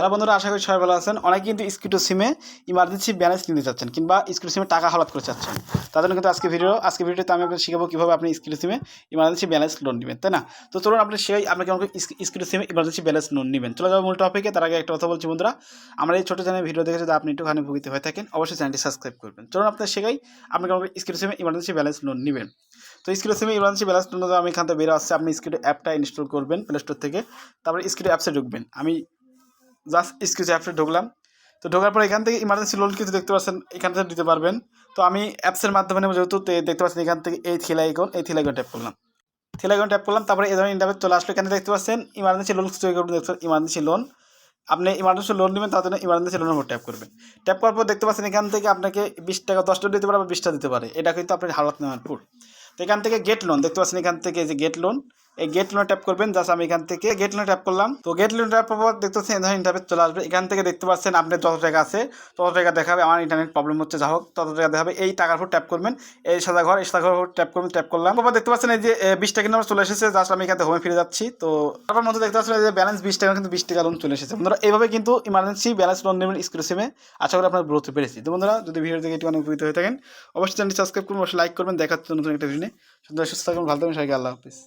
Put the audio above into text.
তারা বন্ধুরা, আশা করি সবাই ভালো আছেন। অনেকে কিন্তু স্কিটো সিমে ইমার্জেন্সি ব্যালেন্স নিতে চাচ্ছেন কিংবা স্কিটো সিমে টাকা হলাত করে চাচ্ছেন। তাদের জন্য কিন্তু আজকে ভিডিও, আজকে ভিডিওতে আমি আপনাকে শিখাবো কীভাবে আপনি স্কিটো সিমে ইমার্জেন্সি ব্যালেন্স লোন নেবেন, তাই না? তো চলুন আপনি সেই আপনি কেমন স্কিটো সিমে ইমার্জেন্সি ব্যালেন্স লোন নেবেন। চলে যাব মূল টপিকে তার আগে একটা কথা বলছি বন্ধুরা, আমার এই ছোটো চ্যানেল ভিডিও দেখে যদি আপনি একটুখানি ভুগিতে হয়ে থাকেন। অবশ্যই চ্যানেলটি সাবস্ক্রাইব করবেন। চলুন আপনার শেখাই, আপনি কেমন স্কিটো সিমে ইমার্জেন্সি ব্যালেন্স লোন নেবেন। তো স্কিটো সিমে ইমার্জেন্সি ব্যালেন্স লোন আমি এখান থেকে বেরো আসছে। আপনি স্কিটো অ্যাপটা ইনস্টল করবেন প্লে স্টোর থেকে। তারপরে স্কিটো অ্যাপসে ঢুকবেন। আমি জাস্ট স্কিচ অ্যাপসে ঢুকলাম। তো ঢোকার পর এখান থেকে ইমার্জেন্সি লোন কিছু দেখতে পাচ্ছেন, এখান থেকে দিতে পারবেন। তো আমি অ্যাপসের মাধ্যমে যেহেতু দেখতে পাচ্ছেন এখান থেকে এই থিলা আইকন এই থিলা আইকন ট্যাপ করলাম। থিলা আইকন ট্যাপ করলাম, তারপরে এই ধরনের ইন্টারভেট চলে আসলো। এখানে দেখতে পাচ্ছেন ইমার্জেন্সি লোন কিছু দেখতে ইমার্জেন্সি লোন আপনি ইমার্জেন্সি লোন নেবেন, তার জন্য ইমার্জেন্সি লোনের উপর ট্যাপ করবেন। ট্যাপ করার পর দেখতে পাচ্ছেন এখান থেকে আপনাকে বিশ টাকা, দশ টাকা দিতে পারে বা বিশটা দিতে পারে। এটা কিন্তু আপনার হালত নেওয়ার পুর। তো এখান থেকে গেট লোন দেখতে পাচ্ছেন এখান থেকে যে গেট লোন এই গেট লোনে ট্যাপ করবেন জাস্ট আমি এখান থেকে গেট লোনে ট্যাপ করলাম। তো গেট লোন ট্যাপ পর দেখতে পাচ্ছেন এই ধরনের ইন্টারভেট চলে আসবে। এখান থেকে দেখতে পাচ্ছেন আপনার যত টাকা আছে, তত টাকা দেখাবে, আমার ইন্টারনেট প্রবলেম হচ্ছে যা হোক, তত টাকা দেখাবে। এই টাকার উপর ট্যাপ করবেন, এই সাদা ঘর, এই সাদা ঘর ট্যাপ করবেন ট্যাপ করলাম। তারপর দেখতে পাচ্ছেন এই যে বিশ টাকা নাম্বার চলে এসেছে জাস্ট আমি এখান থেকে হোমে ফিরে যাচ্ছি। তো তারপর মধ্যে দেখতে পাচ্ছেন যে ব্যালেন্স বিশ টাকা, কিন্তু বিশ টাকা লোন চলে এসেছে। বন্ধুরা, এইভাবে কিন্তু ইমার্জেন্সি ব্যালেন্স লোন নেবেন স্ক্রিন সিমে আশা করি আপনার বলতে পেরেছি। তো বন্ধুরা, যদি ভিডিও দেখে একটু উপকৃত হয়ে থাকেন, অবশ্যই চ্যানেলটি সাবস্ক্রাইব করুন, অবশ্যই লাইক করবেন। দেখার জন্য নতুন একটা ভিডিও নিয়ে। সুন্দর সুস্থ থাকুন, ভালো থাকুন, সবাইকে আল্লাহ হাফিজ।